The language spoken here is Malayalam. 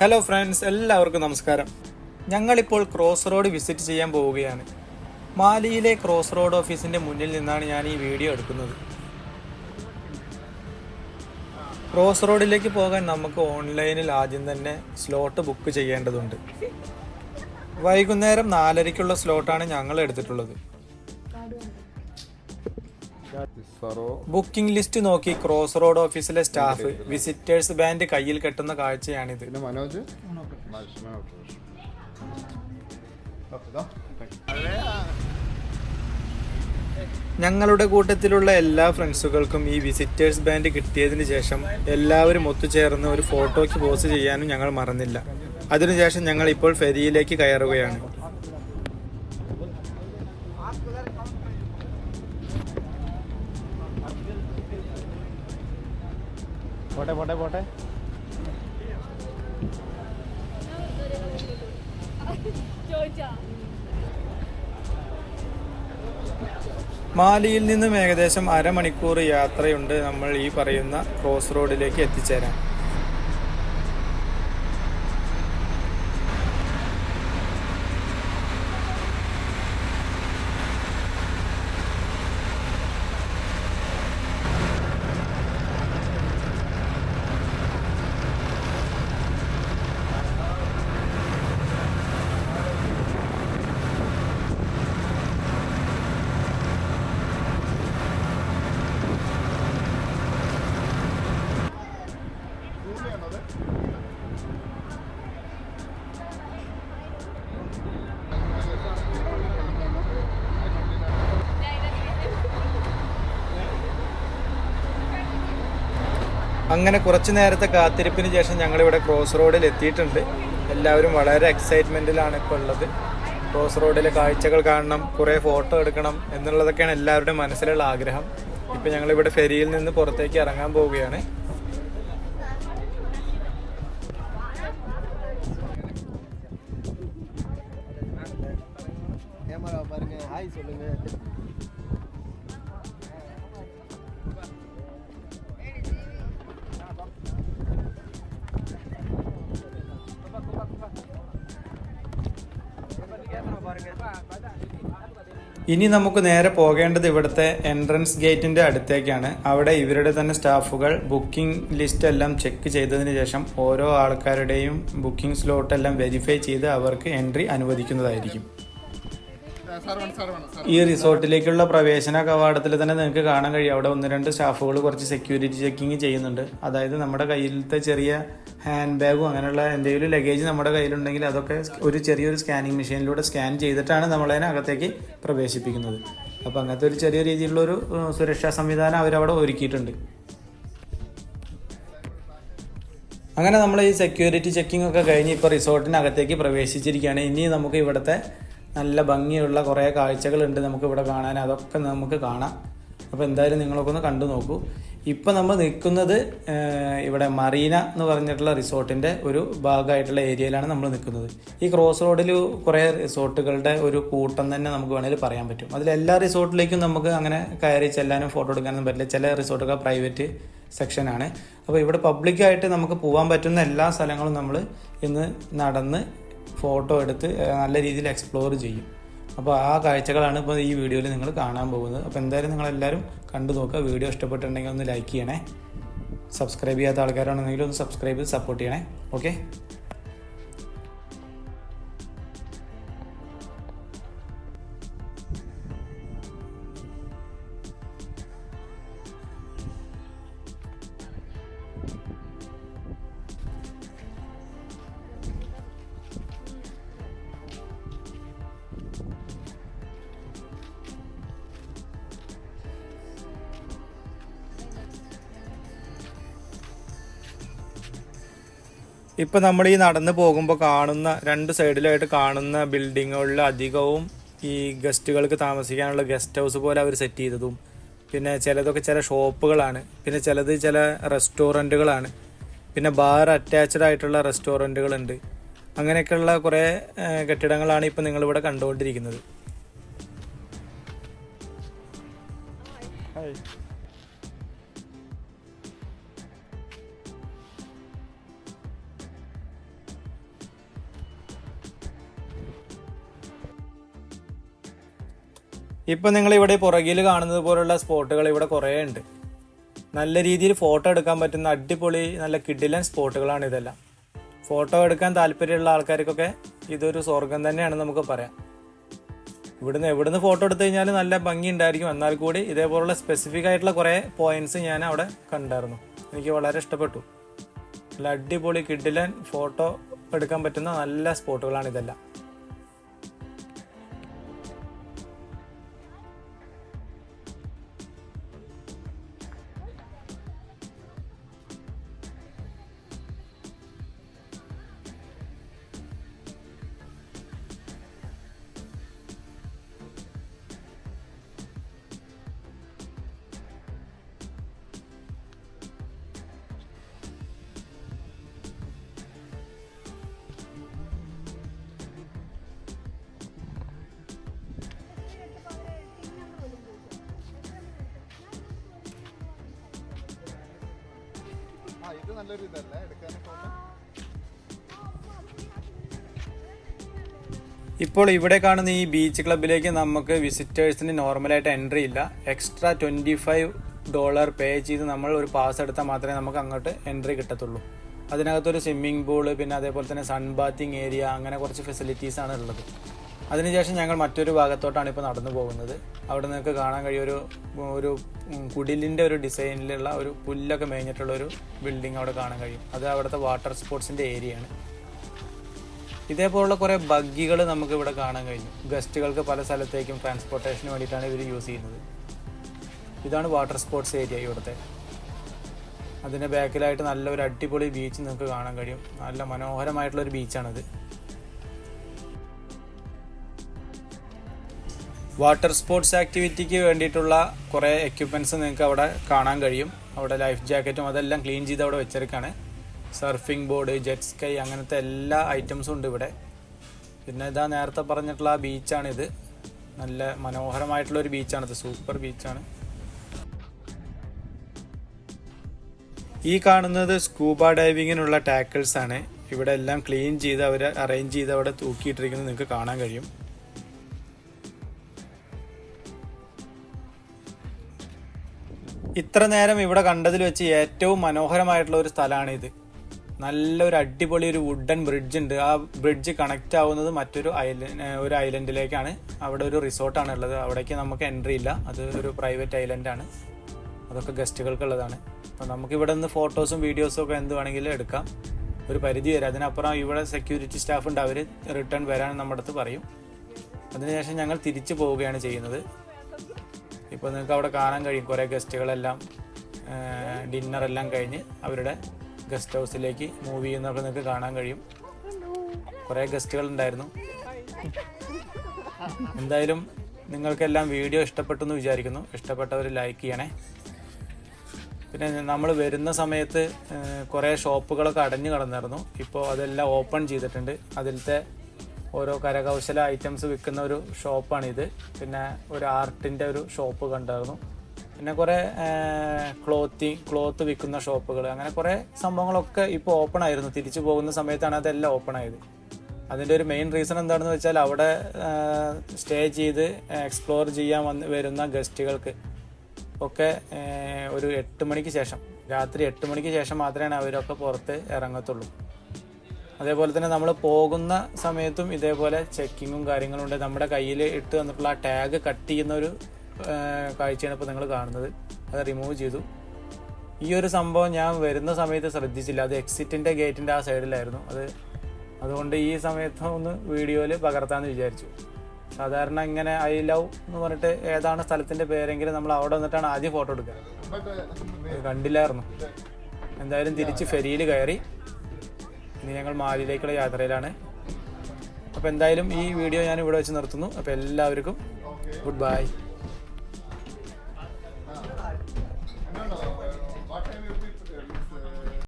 ഹലോ ഫ്രണ്ട്സ് എല്ലാവർക്കും നമസ്കാരം. ഞങ്ങളിപ്പോൾ ക്രോസ് റോഡ് വിസിറ്റ് ചെയ്യാൻ പോവുകയാണ്. മാലിയിലെ ക്രോസ് റോഡ് ഓഫീസിന്റെ മുന്നിൽ നിന്നാണ് ഞാൻ ഈ വീഡിയോ എടുക്കുന്നത്. ക്രോസ് റോഡിലേക്ക് പോകാൻ നമുക്ക് ഓൺലൈനിൽ ആദ്യം തന്നെ സ്ലോട്ട് ബുക്ക് ചെയ്യേണ്ടതുണ്ട്. വൈകുന്നേരം നാലരയ്ക്കുള്ള സ്ലോട്ടാണ് ഞങ്ങൾ എടുത്തിട്ടുള്ളത്. ബുക്കിംഗ് ലിസ്റ്റ് നോക്കി ക്രോസ് റോഡ് ഓഫീസിലെ സ്റ്റാഫ് വിസിറ്റേഴ്സ് ബാൻഡ് കയ്യിൽ കെട്ടുന്ന കാഴ്ചയാണിത്. പിന്നെ മനോജ്? ഞങ്ങളുടെ കൂട്ടത്തിലുള്ള എല്ലാ ഫ്രണ്ട്സുകൾക്കും ഈ വിസിറ്റേഴ്സ് ബാൻഡ് കിട്ടിയതിന് ശേഷം എല്ലാവരും ഒത്തുചേർന്ന് ഒരു ഫോട്ടോയ്ക്ക് പോസ്റ്റ് ചെയ്യാനും ഞങ്ങൾ മറന്നില്ല. അതിനുശേഷം ഞങ്ങൾ ഇപ്പോൾ ഫെരിയിലേക്ക് കയറുകയാണ്. പോട്ടെ പോട്ടെ പോട്ടെ. മാലിയിൽ നിന്നും ഏകദേശം അരമണിക്കൂർ യാത്രയുണ്ട് നമ്മൾ ഈ പറയുന്ന ക്രോസ് റോഡിലേക്ക് എത്തിച്ചേരാൻ. അങ്ങനെ കുറച്ച് നേരത്തെ കാത്തിരിപ്പിന് ശേഷം ഞങ്ങൾ ഇവിടെ ക്രോസ് റോഡിൽ എത്തിയിട്ടുണ്ട്. എല്ലാവരും വളരെ എക്സൈറ്റ്മെന്റിലാണ് ഇപ്പോൾ ഉള്ളത്. ക്രോസ് റോഡിലെ കാഴ്ചകൾ കാണണം കുറേ ഫോട്ടോ എടുക്കണം എന്നുള്ളതൊക്കെയാണ് എല്ലാവരുടെയും മനസ്സിലുള്ള ആഗ്രഹം. ഇപ്പം ഞങ്ങളിവിടെ ഫെരിയിൽ നിന്ന് പുറത്തേക്ക് ഇറങ്ങാൻ പോവുകയാണ്. ഹായ് ഇനി നമുക്ക് നേരെ പോകേണ്ടത് ഇവിടുത്തെ എൻട്രൻസ് ഗേറ്റിന്റെ അടുത്തേക്കാണ്. അവിടെ ഇവരുടെ തന്നെ സ്റ്റാഫുകൾ ബുക്കിംഗ് ലിസ്റ്റ് എല്ലാം ചെക്ക് ചെയ്തതിന് ശേഷം ഓരോ ആൾക്കാരുടെയും ബുക്കിംഗ് സ്ലോട്ട് എല്ലാം വെരിഫൈ ചെയ്ത് അവർക്ക് എൻട്രി അനുവദിക്കുന്നതായിരിക്കും. ഈ റിസോർട്ടിലേക്കുള്ള പ്രവേശന കവാടത്തിൽ തന്നെ നിങ്ങൾക്ക് കാണാൻ കഴിയും. അവിടെ ഒന്ന് രണ്ട് സ്റ്റാഫുകൾ കുറച്ച് സെക്യൂരിറ്റി ചെക്കിങ് ചെയ്യുന്നുണ്ട്. അതായത് നമ്മുടെ കയ്യിലത്തെ ചെറിയ ഹാൻഡ് ബാഗും അങ്ങനെയുള്ള എന്തെങ്കിലും ലഗേജ് നമ്മുടെ കയ്യിലുണ്ടെങ്കിൽ അതൊക്കെ ഒരു ചെറിയൊരു സ്കാനിങ് മെഷീനിലൂടെ സ്കാൻ ചെയ്തിട്ടാണ് നമ്മളതിനെ അകത്തേക്ക് പ്രവേശിപ്പിക്കുന്നത്. അപ്പോൾ അങ്ങനത്തെ ഒരു ചെറിയ രീതിയിലുള്ള ഒരു സുരക്ഷാ സംവിധാനം അവരവിടെ ഒരുക്കിയിട്ടുണ്ട്. അങ്ങനെ നമ്മൾ ഈ സെക്യൂരിറ്റി ചെക്കിംഗ് ഒക്കെ കഴിഞ്ഞ് ഇപ്പോൾ റിസോർട്ടിനകത്തേക്ക് പ്രവേശിച്ചിരിക്കുകയാണ്. ഇനി നമുക്ക് ഇവിടുത്തെ നല്ല ഭംഗിയുള്ള കുറേ കാഴ്ചകളുണ്ട് നമുക്ക് ഇവിടെ കാണാൻ. അതൊക്കെ നമുക്ക് കാണാം. അപ്പോൾ എന്തായാലും നിങ്ങളൊക്കെ ഒന്ന് കണ്ടു നോക്കൂ. ഇപ്പം നമ്മൾ നിൽക്കുന്നത് ഇവിടെ മറീന എന്ന് പറഞ്ഞിട്ടുള്ള റിസോർട്ടിന്റെ ഒരു ഭാഗമായിട്ടുള്ള ഏരിയയിലാണ് നമ്മൾ നിൽക്കുന്നത്. ഈ ക്രോസ് റോഡിൽ കുറേ റിസോർട്ടുകളുടെ ഒരു കൂട്ടം തന്നെ നമുക്ക് വേണമെങ്കിൽ പറയാൻ പറ്റും. അതിൽ എല്ലാ റിസോർട്ടിലേക്കും നമുക്ക് അങ്ങനെ കയറി ചെല്ലാനും ഫോട്ടോ എടുക്കാനും പറ്റില്ല. ചില റിസോർട്ടുകൾ പ്രൈവറ്റ് സെക്ഷനാണ് അപ്പോൾ ഇവിടെ പബ്ലിക്കായിട്ട് നമുക്ക് പോകാൻ പറ്റുന്ന എല്ലാ സ്ഥലങ്ങളും നമ്മൾ ഇന്ന് നടന്ന് ഫോട്ടോ എടുത്ത് നല്ല രീതിയിൽ എക്സ്പ്ലോർ ചെയ്യും. അപ്പോൾ ആ കാഴ്ചകളാണ് ഇപ്പോൾ ഈ വീഡിയോയിൽ നിങ്ങൾ കാണാൻ പോകുന്നത്. അപ്പോൾ എന്തായാലും നിങ്ങളെല്ലാവരും കണ്ടു നോക്കുക. വീഡിയോ ഇഷ്ടപ്പെട്ടിട്ടുണ്ടെങ്കിൽ ഒന്ന് ലൈക്ക് ചെയ്യണേ. സബ്സ്ക്രൈബ് ചെയ്യാത്ത ആൾക്കാരാണെന്നുണ്ടെങ്കിൽ ഒന്ന് സബ്സ്ക്രൈബ് ചെയ്ത് സപ്പോർട്ട് ചെയ്യണേ. ഓക്കെ ഇപ്പൊ നമ്മൾ ഈ നടന്നു പോകുമ്പോൾ കാണുന്ന രണ്ട് സൈഡിലായിട്ട് കാണുന്ന ബിൽഡിങ്ങുകളിൽ അധികവും ഈ ഗസ്റ്റുകൾക്ക് താമസിക്കാനുള്ള ഗസ്റ്റ് ഹൗസ് പോലെ അവർ സെറ്റ് ചെയ്തതും പിന്നെ ചിലതൊക്കെ ചില ഷോപ്പുകളാണ് പിന്നെ ചിലത് ചില റെസ്റ്റോറന്റുകളാണ് പിന്നെ ബാർ അറ്റാച്ച്ഡ് ആയിട്ടുള്ള റെസ്റ്റോറന്റുകളുണ്ട്. അങ്ങനെയൊക്കെയുള്ള കുറേ കെട്ടിടങ്ങളാണ് ഇപ്പം നിങ്ങളിവിടെ കണ്ടുകൊണ്ടിരിക്കുന്നത്. ഇപ്പം നിങ്ങൾ ഇവിടെ പുറകിൽ കാണുന്നത് പോലുള്ള സ്പോട്ടുകൾ ഇവിടെ കുറേ ഉണ്ട്. നല്ല രീതിയിൽ ഫോട്ടോ എടുക്കാൻ പറ്റുന്ന അടിപൊളി നല്ല കിഡിലൻ സ്പോട്ടുകളാണ് ഇതെല്ലാം. ഫോട്ടോ എടുക്കാൻ താല്പര്യമുള്ള ആൾക്കാർക്കൊക്കെ ഇതൊരു സ്വർഗം തന്നെയാണ് നമുക്ക് പറയാം. ഇവിടുന്ന് എവിടുന്ന് ഫോട്ടോ എടുത്തു കഴിഞ്ഞാൽ നല്ല ഭംഗി ഉണ്ടായിരിക്കും. എന്നാൽ കൂടി ഇതേപോലുള്ള സ്പെസിഫിക് ആയിട്ടുള്ള കുറേ പോയിന്റ്സ് ഞാൻ അവിടെ കണ്ടായിരുന്നു. എനിക്ക് വളരെ ഇഷ്ടപ്പെട്ടു. നല്ല അടിപൊളി കിഡിലൻ ഫോട്ടോ എടുക്കാൻ പറ്റുന്ന നല്ല സ്പോട്ടുകളാണ് ഇതെല്ലാം. നല്ലൊരു ഇതല്ലേ? ഇപ്പോൾ ഇവിടെ കാണുന്ന ഈ ബീച്ച് ക്ലബിലേക്ക് നമുക്ക് വിസിറ്റേഴ്സിന് നോർമലായിട്ട് എൻട്രി ഇല്ല. Extra twenty five dollar pay ചെയ്ത് നമ്മൾ ഒരു പാസ് എടുത്താൽ മാത്രമേ നമുക്ക് അങ്ങോട്ട് എൻട്രി കിട്ടത്തുള്ളൂ. അതിനകത്തൊരു സ്വിമ്മിംഗ് പൂൾ പിന്നെ അതേപോലെ തന്നെ സൺ ബാത്തിങ് ഏരിയ അങ്ങനെ കുറച്ച് ഫെസിലിറ്റീസ് ആണ് ഉള്ളത്. അതിനുശേഷം ഞങ്ങൾ മറ്റൊരു ഭാഗത്തോട്ടാണ് ഇപ്പോൾ നടന്നു പോകുന്നത്. അവിടെ നിങ്ങൾക്ക് കാണാൻ കഴിയും ഒരു ഒരു കുടിലിന്റെ ഒരു ഡിസൈനിലുള്ള ഒരു പുല്ലൊക്കെ മേഞ്ഞിട്ടുള്ള ഒരു ബിൽഡിംഗ് അവിടെ കാണാൻ കഴിയും. അത് അവിടുത്തെ വാട്ടർ സ്പോർട്സിന്റെ ഏരിയയാണ് ഇതേപോലുള്ള കുറേ ബഗ്ഗികൾ നമുക്ക് ഇവിടെ കാണാൻ കഴിഞ്ഞു ഗസ്റ്റുകൾക്ക് പല സ്ഥലത്തേക്കും ട്രാൻസ്പോർട്ടേഷന് വേണ്ടിയിട്ടാണ് ഇവർ യൂസ് ചെയ്യുന്നത്. ഇതാണ് വാട്ടർ സ്പോർട്സ് ഏരിയ ഇവിടുത്തെ. അതിന്റെ ബാക്കിലായിട്ട് നല്ലൊരു അടിപൊളി ബീച്ച് നിങ്ങൾക്ക് കാണാൻ കഴിയും. നല്ല മനോഹരമായിട്ടുള്ളൊരു ബീച്ചാണിത് വാട്ടർ സ്പോർട്സ് ആക്ടിവിറ്റിക്ക് വേണ്ടിയിട്ടുള്ള കുറേ എക്യുപ്മെന്റ്സ് നിങ്ങൾക്ക് അവിടെ കാണാൻ കഴിയും. അവിടെ ലൈഫ് ജാക്കറ്റും അതെല്ലാം ക്ലീൻ ചെയ്ത് അവിടെ വെച്ചേക്കാണ് സർഫിംഗ് ബോർഡ് ജെറ്റ് സ്കൈ അങ്ങനത്തെ എല്ലാ ഐറ്റംസും ഉണ്ട് ഇവിടെ. പിന്നെ ഇതാ നേരത്തെ പറഞ്ഞിട്ടുള്ള ആ ബീച്ചാണിത് നല്ല മനോഹരമായിട്ടുള്ള ഒരു ബീച്ചാണിത് സൂപ്പർ ബീച്ചാണ് ഈ കാണുന്നത് സ്കൂബ ഡൈവിങ്ങിനുള്ള ടാക്കിൾസ് ആണ്. ഇവിടെ എല്ലാം ക്ലീൻ ചെയ്ത് അവർ അറേഞ്ച് ചെയ്ത് അവിടെ തൂക്കിയിട്ടിരിക്കുന്നത് നിങ്ങൾക്ക് കാണാൻ കഴിയും. ഇത്ര നേരം ഇവിടെ കണ്ടതിൽ വെച്ച് ഏറ്റവും മനോഹരമായിട്ടുള്ള ഒരു സ്ഥലമാണ് ഇത് നല്ലൊരു അടിപൊളി ഒരു വുഡൻ ബ്രിഡ്ജ് ഉണ്ട്. ആ ബ്രിഡ്ജ് കണക്റ്റ് ആവുന്നത് മറ്റൊരു ഐലൻഡ് ഒരു ഐലൻഡിലേക്കാണ് അവിടെ ഒരു റിസോർട്ടാണ് ഉള്ളത്. അവിടേക്ക് നമുക്ക് എൻട്രി ഇല്ല. അത് ഒരു പ്രൈവറ്റ് ഐലൻഡാണ് അതൊക്കെ ഗസ്റ്റുകൾക്കുള്ളതാണ്. നമുക്ക് ഇവിടെ നിന്ന് ഫോട്ടോസും വീഡിയോസും ഒക്കെ എന്ത് വേണമെങ്കിലും എടുക്കാം. ഒരു പരിധി വരെ. അതിനപ്പുറം ഇവിടെ സെക്യൂരിറ്റി സ്റ്റാഫ് ഉണ്ട്. അവർ റിട്ടേൺ വരാൻ നമ്മുടെ അടുത്ത് പറയും. അതിനുശേഷം ഞങ്ങൾ തിരിച്ചു പോവുകയാണ് ചെയ്യുന്നത്. ഇപ്പോൾ നിങ്ങൾക്ക് അവിടെ കാണാൻ കഴിയും. കുറേ ഗസ്റ്റുകളെല്ലാം ഡിന്നറെല്ലാം കഴിഞ്ഞ് അവരുടെ ഗസ്റ്റ് ഹൗസിലേക്ക് മൂവ് ചെയ്യുന്നതൊക്കെ നിങ്ങൾക്ക് കാണാൻ കഴിയും. കുറേ ഗസ്റ്റുകൾ ഉണ്ടായിരുന്നു എന്തായാലും നിങ്ങൾക്കെല്ലാം വീഡിയോ ഇഷ്ടപ്പെട്ടു എന്ന് വിചാരിക്കുന്നു. ഇഷ്ടപ്പെട്ടവർ ലൈക്ക് ചെയ്യണേ. പിന്നെ നമ്മൾ വരുന്ന സമയത്ത് കുറേ ഷോപ്പുകളൊക്കെ അടഞ്ഞു കിടന്നിരുന്നു ഇപ്പോൾ അതെല്ലാം ഓപ്പൺ ചെയ്തിട്ടുണ്ട്. അതിലത്തെ ഓരോ കരകൗശല ഐറ്റംസ് വിൽക്കുന്ന ഒരു ഷോപ്പാണിത് പിന്നെ ഒരു ആർട്ടിന്റെ ഒരു ഷോപ്പ് കണ്ടായിരുന്നു. പിന്നെ കുറേ ക്ലോത്തിങ് ക്ലോത്ത് വിൽക്കുന്ന ഷോപ്പുകൾ അങ്ങനെ കുറേ സംഭവങ്ങളൊക്കെ ഇപ്പോൾ ഓപ്പൺ ആയിരുന്നു. തിരിച്ചു പോകുന്ന സമയത്താണ് അതെല്ലാം ഓപ്പൺ ആയത്. അതിന്റെ ഒരു മെയിൻ റീസൺ എന്താണെന്ന് വെച്ചാൽ അവിടെ സ്റ്റേ ചെയ്ത് എക്സ്പ്ലോർ ചെയ്യാൻ വന്ന് വരുന്ന ഗസ്റ്റുകൾക്ക് ഒക്കെ ഒരു എട്ട് മണിക്ക് ശേഷം രാത്രി എട്ട് മണിക്ക് ശേഷം മാത്രമേ അവരൊക്കെ പുറത്ത് ഇറങ്ങത്തുള്ളൂ. അതേപോലെ തന്നെ നമ്മൾ പോകുന്ന സമയത്തും ഇതേപോലെ ചെക്കിങ്ങും കാര്യങ്ങളും ഉണ്ട്. നമ്മുടെ കയ്യിൽ ഇട്ട് വന്നിട്ടുള്ള ആ ടാഗ് കട്ട് ചെയ്യുന്ന ഒരു കാഴ്ചയാണ് ഇപ്പോൾ നിങ്ങൾ കാണുന്നത്. അത് റിമൂവ് ചെയ്തു. ഈ ഒരു സംഭവം ഞാൻ വരുന്ന സമയത്ത് ശ്രദ്ധിച്ചില്ല. അത് എക്സിറ്റിന്റെ ഗേറ്റിന്റെ ആ സൈഡിലായിരുന്നു അത് അതുകൊണ്ട് ഈ സമയത്ത് ഒന്ന് വീഡിയോയിൽ പകർത്താമെന്ന് വിചാരിച്ചു. സാധാരണ ഇങ്ങനെ ഐ ലവ് എന്ന് പറഞ്ഞിട്ട് ഏതാണ് സ്ഥലത്തിന്റെ പേരെങ്കിലും നമ്മൾ അവിടെ വന്നിട്ടാണ് ആദ്യം ഫോട്ടോ എടുക്കുക കണ്ടില്ലായിരുന്നു. എന്തായാലും തിരിച്ച് ഫെരിയിൽ കയറി. ഇനി ഞങ്ങൾ മാലിയിലേക്കുള്ള യാത്രയിലാണ്. അപ്പോൾ എന്തായാലും ഈ വീഡിയോ ഞാൻ ഇവിടെ വെച്ച് നിർത്തുന്നു. അപ്പോൾ എല്ലാവർക്കും ഗുഡ് ബൈ.